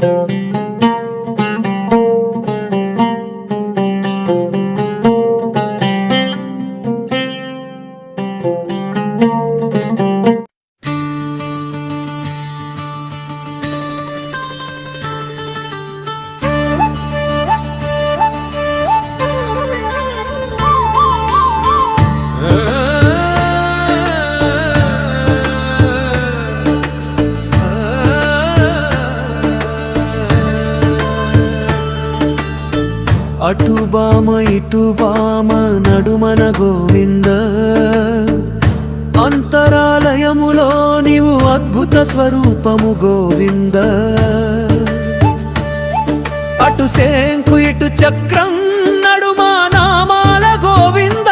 అటు బామ ఇటు బామ నడుమన గోవింద. అంతరాలయములో నీవు అద్భుత స్వరూపము గోవింద. అటు శంకు ఇటు చక్రం నడుమా నామాల గోవింద.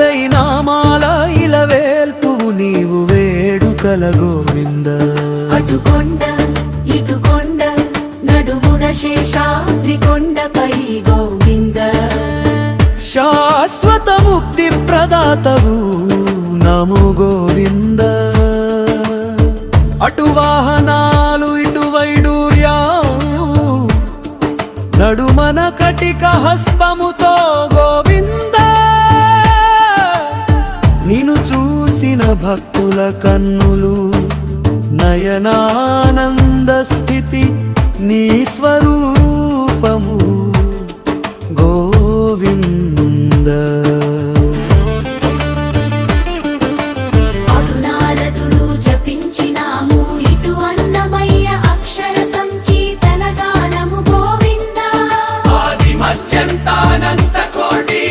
వెయ్యి నామాల ఇలవేల్పువు నీవు వేడుకల గోవింద. నడుమున గోవింద శాశ్వత ముక్తి ప్రదాతవు నము గోవింద అటు వాహనాలు ఇటు వైడూర్యాలు నడుమన కటిక హస్పముతో గోవింద నిను చూసిన భక్తుల కన్నులు నయనానంద స్థితి నీ స్వరూపము గోవింద. జపించినాము ఇటు అన్నమయ్య అక్షర సంకీర్తన గానము గోవింద. ఆది మధ్యంతానంత కోటి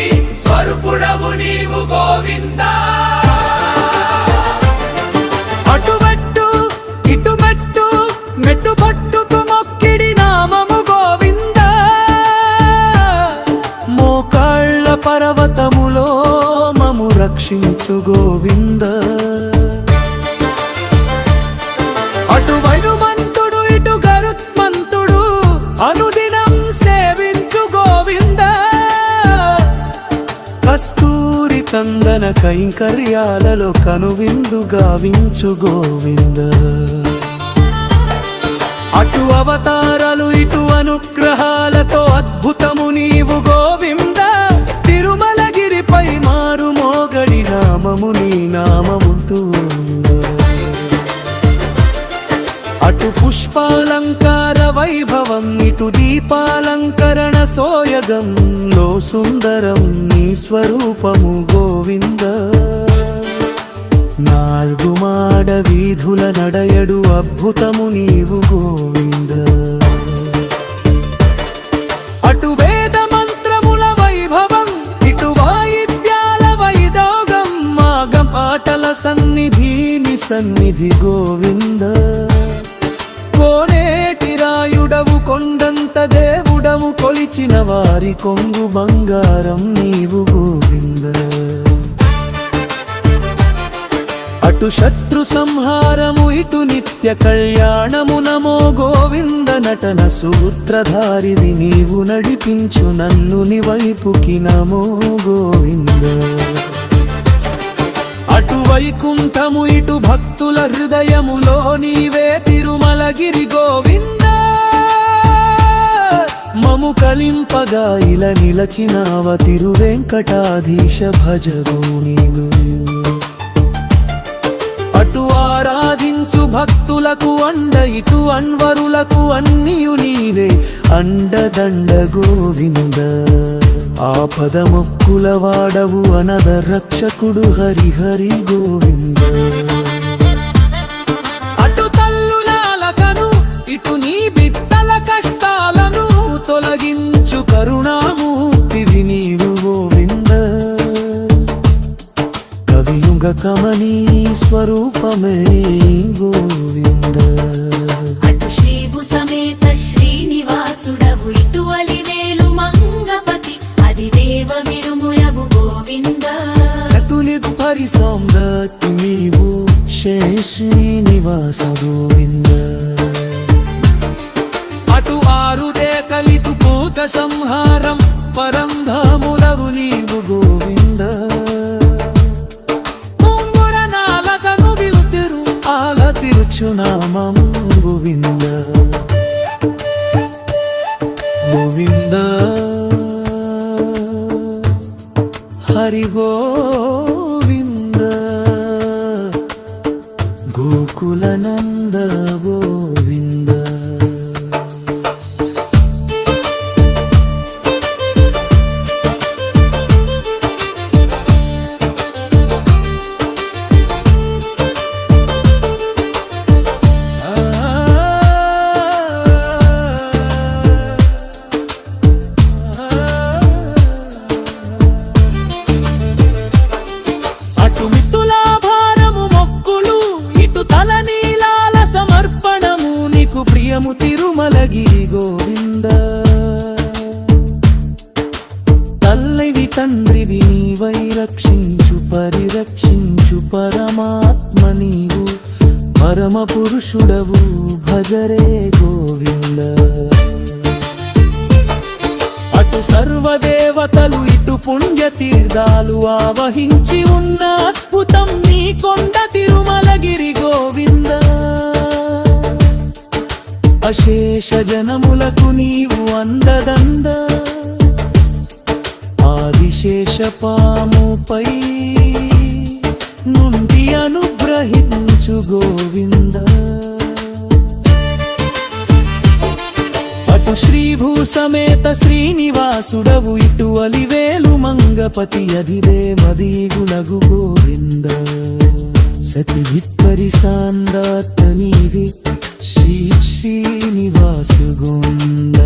స్వరూపుడవు నీవు గోవిందా. రక్షించు గోవింద. అటు వైనుమంతుడు ఇటు గరుత్మంతుడు అనుదినం సేవించు గోవింద. కస్తూరి చందన కైంకర్యాలలో కనువిందు గావించు గోవింద. అటు అవతారాలు ఇటు అనుగ్రహాలతో పుష్పాలంకార వైభవం ఇటు దీపాలంకరణ సోయగం లో సుందరం నీ స్వరూపము గోవింద. నాలుగు మాడ వీధుల నడయడు అద్భుతము నీవు గోవింద. అటు వేద మంత్రముల వైభవం ఇటు వాయిద్యాల వైదోగం మాగ పాటల సన్నిధి ని సన్నిధి గోవింద. కోనేటి రాయుడవు కొండంత దేవుడవు కొలిచిన వారి కొంగు బంగారం నీవు గోవింద. అటు శత్రు సంహారము ఇటు నిత్య కళ్యాణము నమో గోవింద నటన సూత్రధారిది నీవు నడిపించు నన్ను ని వైపుకి నమో గోవింద. వైకుంఠము ఇటు భక్తుల హృదయములో నీవే తిరుమలగిరి గోవింద. మము కలింపగా ఇలా నిలచినావ తిరువెంకటాధీశ భజగో నీవు అటు ఆరాధించు భక్తులకు అండ ఇటు అన్వరులకు అన్నియు నీవే అండదండ గోవింద. ఆపద మొక్కుల వాడవు అనద రక్షకుడు హరిహరి గోవింద. అటు తల్లులాలకను ఇటు నీ బిడ్డల కష్టాలను తొలగించు కరుణామూర్తివి నీవు గోవింద. కవియుగ కమనీ స్వరూపమే గోవింద. సతుని పరిసౌందర్య నీవు శే శ్రీనివాస గోవింద అటు ఆరు దేకలిటు పూత సంహారం తిరుమలగిరి గోవింద. తల్లివి తండ్రివి నీవై రక్షించు పరిరక్షించు పరమాత్మ నీవు. పరమ పురుషుడవు భజరే గోవింద. అటు సర్వదేవతలు ఇటు పుణ్యతీర్థాలు ఆవహించి ఉన్న అద్భుతం అశేష జనములకు నీవు అందదంద ఆదిశేష పాముపై నుండి అనుగ్రహించు గోవింద. అటు శ్రీభూ సమేత శ్రీనివాసుడవు ఇటు అలివేలు మంగపతి అధిరే మదీగుణగు గోవింద. సతి విత్పరి సాందాత నీవి శ్రీ శ్రీనివాసు గోంద